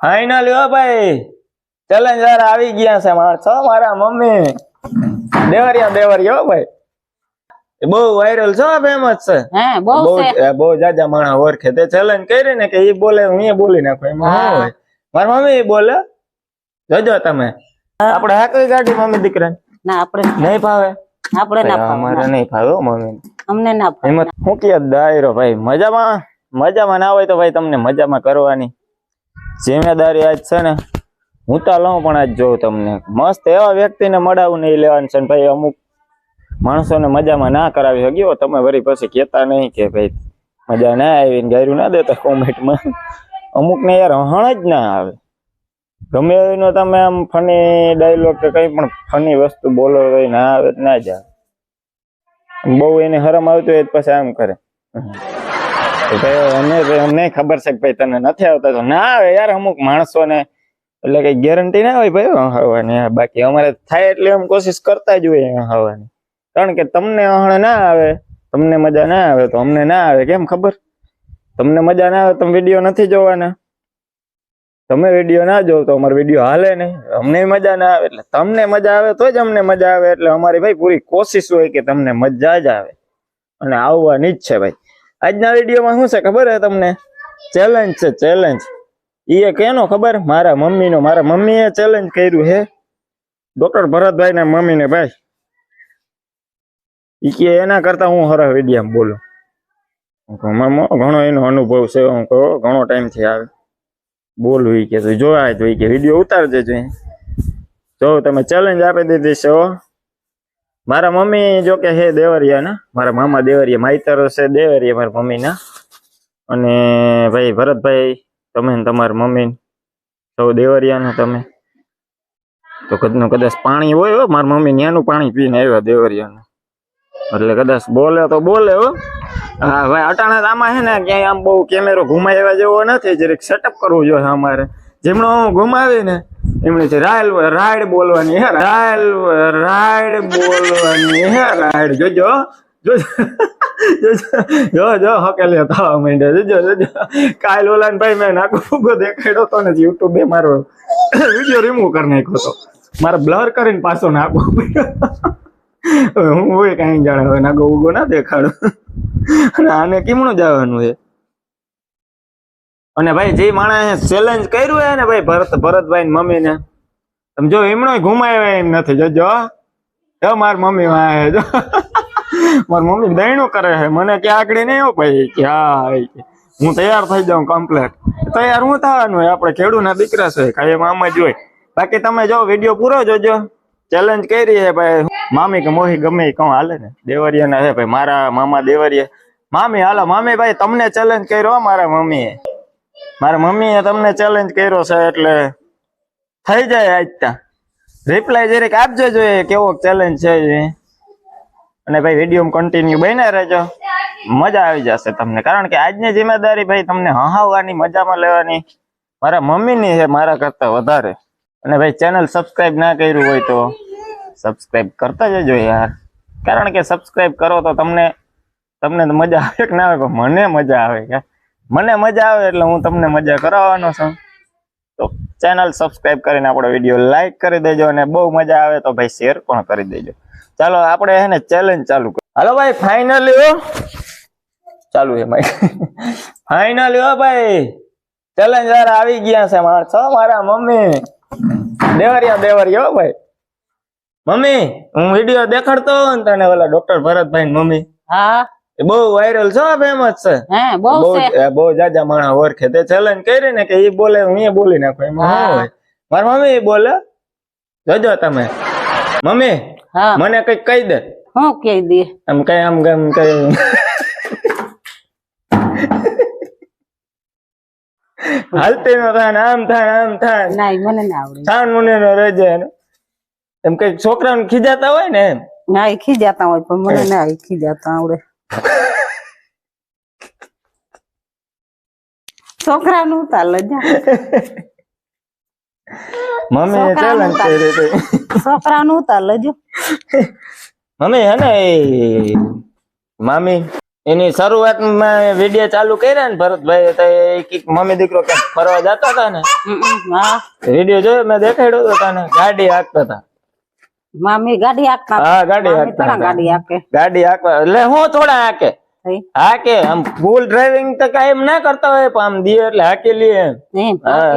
Final હો ભાઈ. Challenger આવી ગયા છે માણસો મારા મમ્મી? દેવરિયા દેવરિયા હો ભાઈ. એ બહુ વાયરલ છે ફેમસ છે. હે બહુ છે. બહુ જાજા માણસ ઓળખે તે ચેલેન્જ કરી ને કે ઈ બોલે હું એ બોલી નાખું. એમાં શું હા. હોય? મારા મમ્મી બોલે. જોજો તમે. આપણે હાકવી ગાડી મમ્મી દીકરા ના આપણે નહીં ભાવે આપણે ના અમારે નહીં ભાવે મમ્મી. અમને ના ભાવે એમાં શું કે દાયરો ભાઈ મજામાં? મજામાં ના હોય તો ભાઈ તમને મજામાં કરવાની. જિમ્મેદારી આજ છે ને, હું તો લઉં પણ આજ જોઉં તમને. મસ્ત એવા વ્યક્તિને મળાવું નહીં લેવાનું છે ભાઈ, અમુક માણસોને મજામાં ના કરાવી શક્યો તમે વળી પછી કહેતા નહીં કે ભાઈ, મજા ના આવી ને ગાયરું ના દેતા કોમેન્ટમાં. અમુકને યાર હણ જ ના આવે. ગમે એનો તમે આમ ફની ડાયલોગ કે કઈ પણ ફની વસ્તુ બોલો તો ના આવે ના જ આવે. બહુ એને હરમ આવતું હોય પછી આમ કરે. તો અમને અમને ખબર છે કે ભાઈ તને નથી આવતા. તો ના આવે યાર અમુક માણસો ને એટલે કઈ ગેરંટી ના હોય ભાઈ હવાની. બાકી અમારે થાય એટલે એમ કોશિશ કરતા જ હોય હવાની. કારણ કે તમને અહણ ના આવે, તમને મજા ના આવે, તો અમને ના આવે. કેમ ખબર? તમને મજા ના આવે તમે વીડિયો નથી જોવાના. તમે વીડિયો ના જોવો તો અમારો વીડિયો હાલે નહીં. અમને મજા ના આવે એટલે તમને મજા આવે તો જ અમને મજા આવે. એટલે અમારી ભાઈ પૂરી કોશિશ હોય કે તમને મજા જ આવે. અને આવવાની જ છે ભાઈ. આજના વિડીયોમાં શું છે ખબર હે તમને? ચેલેન્જ છે ચેલેન્જ એ કેનો ખબર? મારા મમ્મીનો. મારા મમ્મીએ ચેલેન્જ કર્યું હે. ડોક્ટર ભરતભાઈ ને મમ્મીને ભાઈ. ઈ કે એના કરતા હું હરા વિડીયામાં બોલું. ઘણો એનો અનુભવ છે. હું કહો ઘણો ટાઈમથી આવે. બોલું ઈ કે જોવાય તો એ કે વીડિયો ઉતાર દેજો જો તમે ચેલેન્જ આપી દીધી છે મારા મમ્મી જો કે હે દેવરિયા ના, મારા મામા દેવરિયા, માઈતર છે દેવરિયા મારા મમ્મી ના. અને ભાઈ ભરતભાઈ, તમે તમારા મમ્મી સૌ દેવરિયા ના તમે. તો કદનું કદાચ પાણી હોય હો, મારા મમ્મી ન્યાનું પાણી પીને આવ્યા દેવરિયા એટલે કદાચ બોલે તો બોલે હો. હા, ભાઈ, અટાણા આમાં છે ને, ક્યાંય આમ બહુ કેમેરો ઘુમાવ્યા જેવો નથી, જરીક સેટઅપ કરવું જોઈએ અમારે. જેમણે હું ઘુમાવી ને એમણે છે, રાયલ રાયડ બોલવાની હે, રાયલ રાઈડ બોલવાની હે, રાયડ. જોજો જો જો હકેલી થવા માંડ્યા જોજો જોજો કાલ ઓલા ભાઈ મેં નાકો ફૂગો દેખાડ્યો હતો ને યુટ્યુબ બે મારો વીડિયો રિમૂવ કરી નાખ્યો તો. મારે બ્લર કરીને પાછો નાખો હું હોય કાંઈ જાણે, હવે ઉગો ના દેખાડો. અને આને કેમનું જવાનું છે? અને ભાઈ જે માણસે ચેલેન્જ કર્યું હે ને ભાઈ ભરત ભરતભાઈ મમ્મી ને તમે જો એમનો ઘુમાવ્યા એમ નથી. જોજો જો માર મમ્મી વાય જો. માર મમ્મી દયણું કરે છે. મને કે આગળ નહીં હો ભાઈ. કે હા હું તૈયાર થઈ જાઉં કમ્પ્લેટ તૈયાર હું થવાનું હોય? આપણે ખેડૂના દીકરા છે. કાંઈ આમ જ હોય. બાકી તમે જો વીડિયો પૂરો જોજો. ચેલેન્જ કરી છે ભાઈ. મામી કે મોહી ગમે કહું, હાલે ને. દેવરિયા ના છે ભાઈ. મારા મામા દેવરિયા. મામી, હાલો, મામી ભાઈ, તમને ચેલેન્જ કર્યો મારા મમ્મીએ. મારા મમ્મીએ તમને ચેલેન્જ કર્યો છે એટલે થઈ જાય આજ ત્યાં રિપ્લાય જરીક આપજો જોઈએ કેવો ચેલેન્જ છે એ. અને ભાઈ વીડિયો કન્ટિન્યુ બન્યા રહેજો. મજા આવી જશે તમને. કારણ કે આજની જિમ્મેદારી ભાઈ તમને હહાવવાની, મજામાં લેવાની મારા મમ્મીની છે, મારા કરતા વધારે. અને ભાઈ ચેનલ સબસ્ક્રાઇબ ના કર્યું હોય તો સબસ્ક્રાઇબ કરતા જજો યાર. કારણ કે સબસ્ક્રાઇબ કરો તો તમને તમને મજા આવે કે ના આવે, પણ મને મજા આવે કે મને મજા આવે એટલે હું તમને મજા કરાવવાનો છું. તો ચેનલ સબસ્ક્રાઇબ કરીને આપણો વીડિયો લાઈક કરી દેજો અને બહુ મજા આવે તો ભાઈ શેર પણ કરી દેજો. ચાલો, આપણે હે ને ચેલેન્જ ચાલુ કરીએ હાલો ભાઈ ફાઇનલી ચાલુ છે ભાઈ ફાઇનલી હો ભાઈ. ચેલેન્જ આવી ગયા છે માણસો મારા મમ્મી? દેવરિયા દેવરિયા ભાઈ. મમ્મી, હું વીડિયો દેખાડતો ને તને ઓલા ડોક્ટર ભરતભાઈ મમ્મી. હા. બહુ વાયરલ છો ફેમસ છે. હે બહુ બહુ એ જાજા માણસ ઓળખે તે ચેલેન્જ કરી ને કે ઈ બોલે હું એ બોલી નાખું એમાં શું. હોય? મારી મમ્મી એ બોલે જોજો તમે. મમ્મી હા. મને કંઈક કહી દે. હું કહી દે? આમ કઈ આમ ગમ કઈ. હાલતી નો થાય આમ થાય ને આમ થાય ના. મને ના આવડે. છાન મુને નો રહેજે એમ કઈ છોકરાને ખીજાતા હોય ને ના ખીજાતા હોય પણ મને ના ખીજાતા આવડે. છોકરાનું ઉતાર જા મમ્મી ચેલેન્જ કરી હતી. છોકરાનું ઉતાર લેજો મમ્મી હે ને મામી એની શરૂઆતમાં વીડિયો ચાલુ કર્યા ને ભરતભાઈ તો એ મમ્મી દીકરો ક્યાંક ફરવા જતા હતા ને? વીડિયો જોયો મેં દેખાડ્યો હતો તને ગાડી હાંકતા હતા મામી ગાડી હાંકતા હા ગાડી હાંકતા ગાડી હાંકે. ગાડી હાંકવા. એટલે હું થોડા હાકે. હાકે. આમ ફૂલ ડ્રાઇવિંગ તો કાયમ ના કરતા હોય પણ આમ દીએ એટલે હાકી એમ.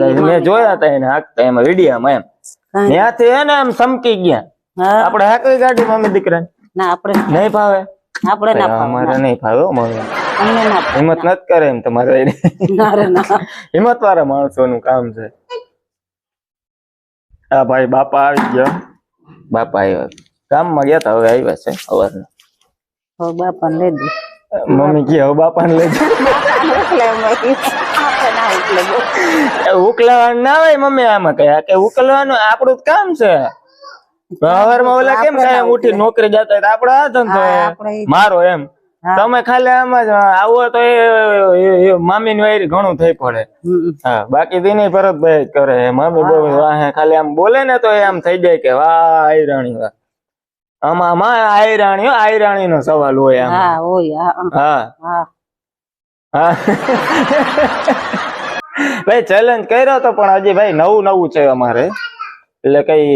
લી મેં જોયા હતા એને હાંકતા એમાં વિડીયામાં એમ. ત્યાંથી હે ને આમ સમકી ગયા. આપણે હાકવી ગાડી મમ્મી દીકરા ના આપણે નહીં ભાવે આપણે ના પાડવું. અમારે નહીં ભાવે મમ્મી હિંમત નથી કરે એમ તમારે. હિંમત વાળા માણસો નું કામ છે. હા ભાઈ બાપા આવી ગયો. બાપા આવ્યા. ગામમાં ગયા તા હવે આવ્યા છે સવારના. હો બાપા ને લઈ દે મમ્મી કે હવે બાપા ને લઈ એટલે ઉકલાવાનું ના હોય મમ્મી આમાં કયા કે ઉકલવાનું આપણું જ કામ છે. સવારમાં ઓલા કેમ કાંઈ ઉઠી નોકરી જતા હોય તો આપડે આ ધંધો મારો એમ. તમે ખાલી આમાં જ આવો તો એ મામી ની વાયરી ઘણું થઈ પડે. હા બાકી દિને ભરતભાઈ કરે. મામી બહુ વાહે ખાલી આમ બોલે ને તો એમ આમ થઈ જાય કે વાહ આયરાણી વાહ. આમાં માં આઈ રાણી હો, આઈ રાણી નો સવાલ હોય આમ. હા હોય હા ભાઈ ચેલેન્જ કર્યો તો પણ હજી ભાઈ નવું નવું છે અમારે. એટલે કઈ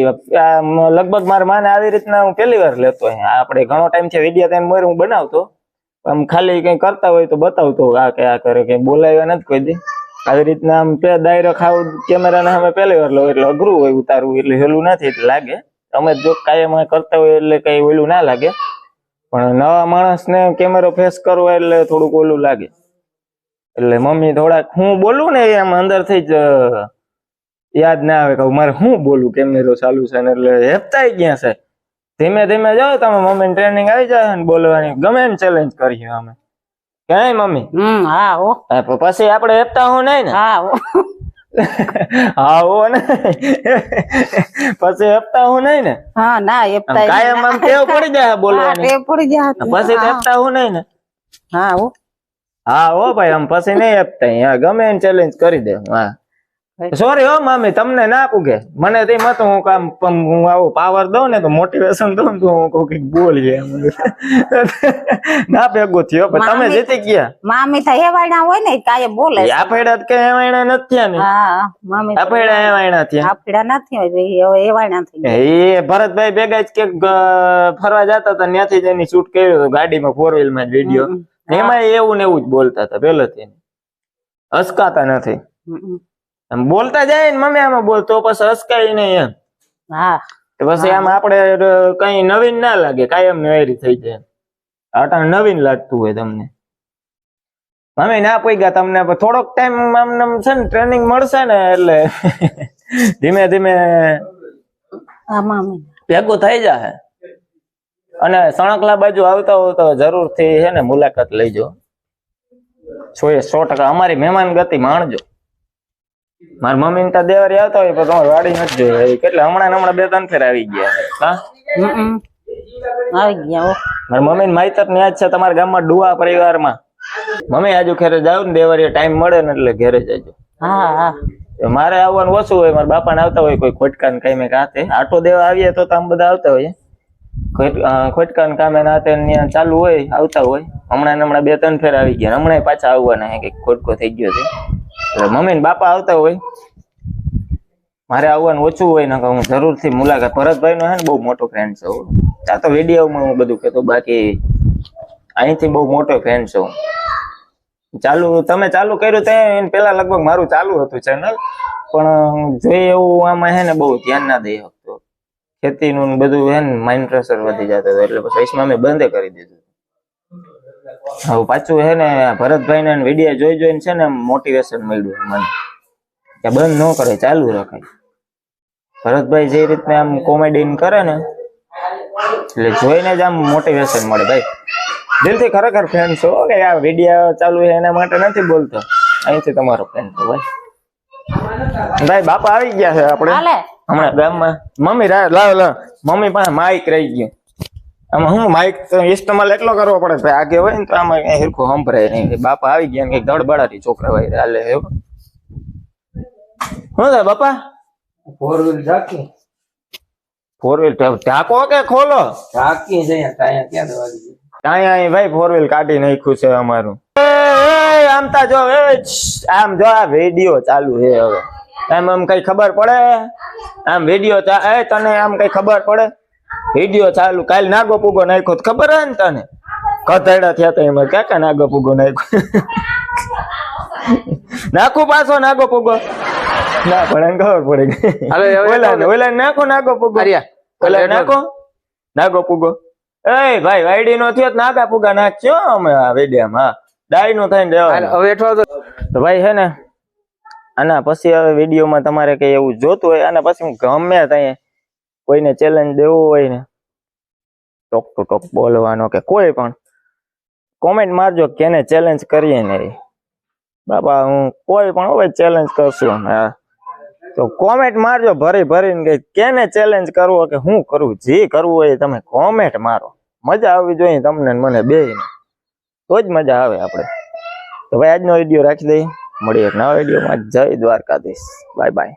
લગભગ મારા માને આવી રીતના હું પહેલી વાર લેતો આપડે આપણે ઘણો ટાઈમ છે વીડિયો ટાઈમ હું બનાવતો. આમ ખાલી કઈ કરતા હોય તો બતાવતો આ કે આ કરે, કઈ બોલાવ્યા નથી કોઈ દી. આવી રીતના આમ પે ડાયરો ખાવ કેમેરા સામે પહેલી વાર લો, એટલે અઘરું હોય ઉતારવું, એટલે હેલું નથી, એટલે લાગે. અમે જો કાયમ કરતા હોય એટલે કઈ ઓલું ના લાગે. પણ નવા માણસને કેમેરો ફેસ કરવો એટલે થોડુંક ઓલું લાગે. એટલે મમ્મી થોડાક હું બોલું ને એમ અંદરથી જ યાદ ના આવે કે મારે શું બોલું, કેમેરો ચાલુ છે ને એટલે હેપતાઈ ગયા છે. ધીમે ધીમે જાઓ તમે મમ્મી ટ્રેનિંગ આવી જાય ને બોલવાની. ગમે એમ ચેલેન્જ કરીએ અમે. ક્યાંય મમ્મી? હમ હા હો. હા, પ- પછી આપણે હેપતા હું નહીં ને? હા હો. હા હો ને. પછી હેપતા હું નહીં ને? હા ના આમ એપતા કાયમ આમ ટેવ પડી જાય બોલવાની. ટેવ પડી જાય પછી હેપતા હું નહીં ને? હા હો. હા હો ભાઈ આમ પછી નહીં આપતા હા ગમે એને ચેલેન્જ કરી દે. હા. સોરી હો મામી તમને ના પૂગે. મને તે મત હું કામ હું આવું પાવર દઉં ને તો મોટિવેશન દઉં તો હું કહું કંઈક બોલીએ. ના ભેગું થયો પણ તમે જીતી ગયા. મામી તો એવાયણા હોય ને કાય બોલે આપેડા કે એવાયણા નથી થયા ને હા મામી આપેડા ફેડા એવાયણા થયા. આપેડા નથી હોય ભાઈ હવે થઈ એ ભરતભાઈ ભેગા જ ક્યાંક ફરવા જતા હતા ત્યાંથી જ એની શૂટ કર્યો હતો ગાડીમાં ફોર વ્હીલમાં વીડિયો એમાં એવું ને એવું જ બોલતા હતા પેલેથી હસકાતા નથી. આમ બોલતા જાય ને મમ્મી આમાં બોલ તો પછી હસકાય નહીં એમ. હા. તો પછી આમ આપણે કઈ નવીન ના લાગે કાયમની થઈ જાય. અટાણ નવીન લાગતું હોય તમને. મમ્મી ના ગયા તમને થોડોક ટાઈમ આમ છે ને ટ્રેનિંગ મળશે ને એટલે ધીમે ધીમે ભેગું થઈ જાય અને સણકલા બાજુ આવતા હો તો જરૂરથી છે ને મુલાકાત લઈજો સો એ સો ટકા અમારી મહેમાન ગતિ માણજો મારી મમ્મી ને ત્યાં દેવારી આવતા હોય પણ તમારે વાડી નથી જોઈ કેટલા હમણાં હમણાં બે ત્રણ ફેર આવી ગયા. હા. આવી ગયા મારા મમ્મી માઈતર ને યાદ છે તમારા ગામમાં ડુઆ પરિવારમાં. મમ્મી આજુ ખેરે જાવ ને દેવારી ટાઈમ મળે ને એટલે ઘેરે જજો. હા હા. મારે આવવાનું ઓછું હોય મારા બાપા આવતા હોય કોઈ ખોટકા ને કઈ મેં કાતે. આટો દેવા આવીએ તો આમ બધા આવતા હોય. ખોટ- ખોટકા ને કામે નાતે ને ચાલુ હોય આવતા હોય. હમણાં ને હમણાં બે ત્રણ ફેર આવી ગયા. હમણાં પાછા આવવાના હે કે ખોટકો થઈ ગયો છે. એટલે મમ્મી ને બાપા આવતા હોય. મારે આવવાનું ઓછું હોય ને હું જરૂરથી મુલાકાત ભરતભાઈ નો હે ને બહુ મોટો ફ્રેન્ડ છે. આ તો વિડીયોમાં હું બધું કહેતો, બાકી અહીંથી બહુ મોટો ફ્રેન્ડ છું ચાલુ તમે ચાલુ કર્યું તે પેલા લગભગ મારું ચાલુ હતું ચેનલ પણ જોઈએ એવું આમાં હે ને બહુ ધ્યાન ના દઈ શકતો. ખેતીનું બધું હે ને માઇન્ડ પ્રેશર વધી જતો હતો, એટલે પછી મેં બંધ કરી દીધું. હવે પાછું હે ને ભરતભાઈ ને વીડિયો જોઈ જોઈને છે ને મોટિવેશન મળ્યું મને. કે બંધ ન કરે ચાલુ રખાય. ભરતભાઈ જે રીતના આમ કોમેડી કરે ને એટલે જોઈને જ આમ મોટિવેશન મળે ભાઈ. દિલથી ખરેખર ફ્રેન્ડ છો કે આ વીડિયો ચાલુ છે એના માટે નથી બોલતો. અહીંથી તમારો ફ્રેન્ડ છો ભાઈ. ભાઈ બાપા આવી ગયા છે આપણે. હમણાં ગામમાં. મમ્મી લાવ લાવ. મમ્મી પાસે માઇક રહી ગયું. આમાં હું માઇક તો ઇસ્તેમાલ એટલો કરવો પડે ભાઈ. આગે હોય ને તો આમાં કઈ હિરખું સંભળાય નહીં. બાપા આવી ગયા ને કંઈક ધડબડાટી છોકરા ભાઈ હાલે એવું શું થાય બાપા? ફોર વ્હીલ રાખી ફોર વ્હીલ ઢાંકો કે ખોલો? રાખી જઈએ ટાયા ક્યાં દવા દીધી અહીંયા અહીં ભાઈ ફોર વ્હીલ કાઢી નાખ્યું છે અમારું. એ, એ, આમ તા જો એ, શ્શ, આમ જો આ વીડિયો ચાલુ છે હવે. એમ આમ કઈ ખબર પડે? આમ વીડિયો એ તને આમ કઈ ખબર પડે? વીડિયો ચાલુ કાલ નાગો પૂગો નાખ્યો ખબર હે ને તને? કથેડા થયા તા એમાં કાકા નાગો પૂગો નાખ્યો? નાખું પાછો નાગો પૂગો ના પણ ખબર પડી ગઈ. ઓલા ઓલા નાખો નાગો પૂગો ઓલા નાખો. નાગો પૂગો એ ભાઈ વાયડી નો થયો તો નાગા પૂગા નાખ્યો અમે આ વિડીયામાં. ડાયનું થાય ને હવે તો તો ભાઈ હે ને આના પછી હવે વિડીયોમાં તમારે કઈ એવું જોતું હોય આના પછી હું ગમે ત્યાં કોઈને ચેલેન્જ દેવું હોય ને, ટોક ટુ ટોક બોલવાનો કે કોઈ પણ કોમેન્ટ મારજો કેને ચેલેન્જ કરીએ ને બાપા, હું કોઈ પણ હવે ચેલેન્જ કરશું હા. તો કોમેન્ટ મારજો ભરી ભરીને કે કેને ચેલેન્જ કરવો કે હું કરું, જે કરવું હોય તમે કોમેન્ટ મારો. મજા આવવી જોઈએ તમને મને બે તો જ મજા આવે આપણે તો ભાઈ આજનો વીડિયો રાખી દઈએ. મળીએ એક નવા વિડીયોમાં જય દ્વારકાધીશ. Bye bye